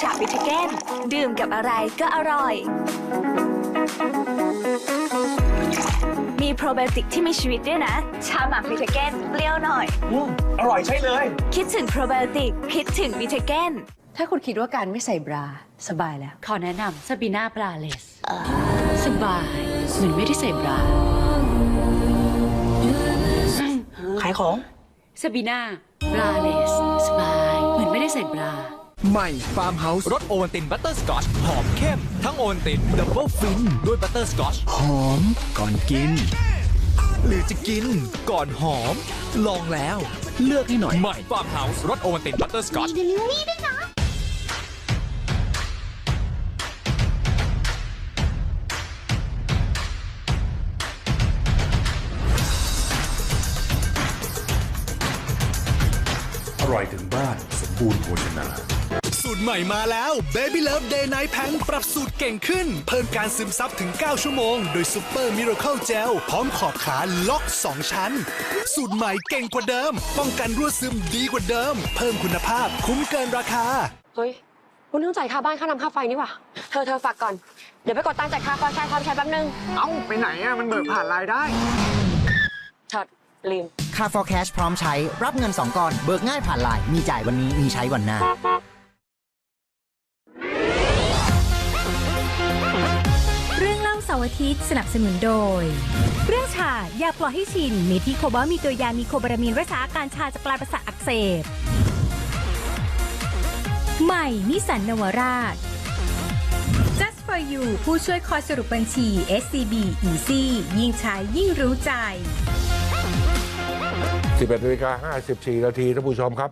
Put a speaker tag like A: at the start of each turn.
A: ฉะวิทเกนดื่มกับอะไรก็อร่อย มีโปรไบโอติกที่มีชีวิตด้วยนะ ชาหมักวิทเกนเปรี้ยวหน่อย
B: อืมอร่อยใช่เลย
A: คิดถึงโปรไบโอติก คิดถึงวิทเกน
C: ถ้าคุณคิดว่าการไม่ใส่บรา สบายแล้ว ขอแนะนำซาบีนาบราเลสสบายเหมือนไม่ได้ใส่บรา
B: ขายของ
C: ซาบีนาบราเลสสบาย เหมือนไม่ได้ใส่บรา
D: ใหม่ฟาร์มเฮาส์
E: รสโอวัลตินบัตเตอร์สกอตหอมเข้ม ทั้งโอวัลตินดับเบิลฟินด้วยบัตเตอร์สกอต
D: หอมก่อนกิน
E: หรือจะกินก่อนหอม ลองแล้ว
D: เลือกให้หน่อย
E: ใหม่ฟาร์มเฮาส์รสโอวัลตินบัตเตอร์สกอต
F: อร่อยถึงบ้านสมบูรณ์โภชนา
D: สูตรใหม่มาแล้ว Baby Love Day Night Pan ปรับสูตรเก่งขึ้น เพิ่มการซึมซับถึง 9 ชั่วโมง โดยซูเปอร์มิราเคิลเจลพร้อมขอบขาล็อก 2 ชั้น สูตรใหม่เก่งกว่าเดิม ป้องกันรั่วซึมดีกว่าเดิม เพิ่มคุณภาพคุ้มเกินราคา
G: เฮ้ยคุณต้องจ่ายค่าบ้านค่าน้ำค่าไฟนี่หว่าเธอเธอฝากก่อน เดี๋ยวไปกดตังค์จ่ายค่าไฟใช้ความใช้แป๊บนึง
B: เอ้า ไปไหนอะ มันเบิกผ่านรายได้
G: เถิดลืม
H: ค่า for cash พร้อมใช้ รับเงิน 2ก้อน เบิกง่ายผ่านไลน์มีจ่ายวันนี้ มีใช้วันหน้าา
I: ร์อาทิตย์สนับสนุนโดย เรื่องชา อย่าปล่อยให้ชินเมที่โคบอลมีตัวยามีโคบารามีนรักษาอาการชาจากปลายประสาทอักเสบ ใหม่นิสันนวราช Just for you ผู้ช่วยคอยสรุปบัญชี SCB Easy ยิ่งใช้ยิ่งรู้ใจ
F: 11นาฬิกา54 นาทีท่านผู้ชมครับ